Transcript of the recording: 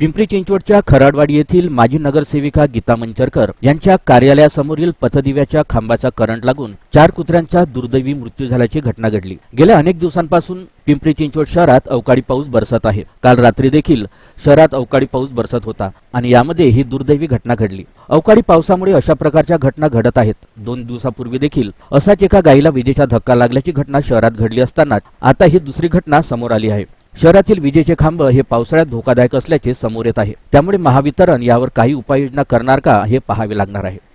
पिंपरी चिंचवडच्या खराडवाडी येथील माजी नगरसेविका गीता मंचरकर यांच्या कार्यालयासमोरील पथदिव्याच्या खांबाचा करंट लागून चार कुत्र्यांचा दुर्दैवी मृत्यू झाल्याची घटना घडली. गेल्या अनेक दिवसांपासून पिंपरी चिंचवड शहरात अवकाळी पाऊस बरसत आहे. काल रात्री देखील शहरात अवकाळी पाऊस बरसत होता आणि यामध्ये ही दुर्दैवी घटना घडली. अवकाळी पावसामुळे अशा प्रकारच्या घटना घडत आहेत. दोन दिवसापूर्वी देखील असाच एका गायीला विजेचा धक्का लागल्याची घटना शहरात घडली असताना आता ही दुसरी घटना समोर आली आहे. शहरातील विजेचे खांब हे पावसाळ्यात धोकादायक असल्याचे समोर येत आहे. त्यामुळे महावितरण यावर काही उपाययोजना करणार का हे पाहावे लागणार आहे.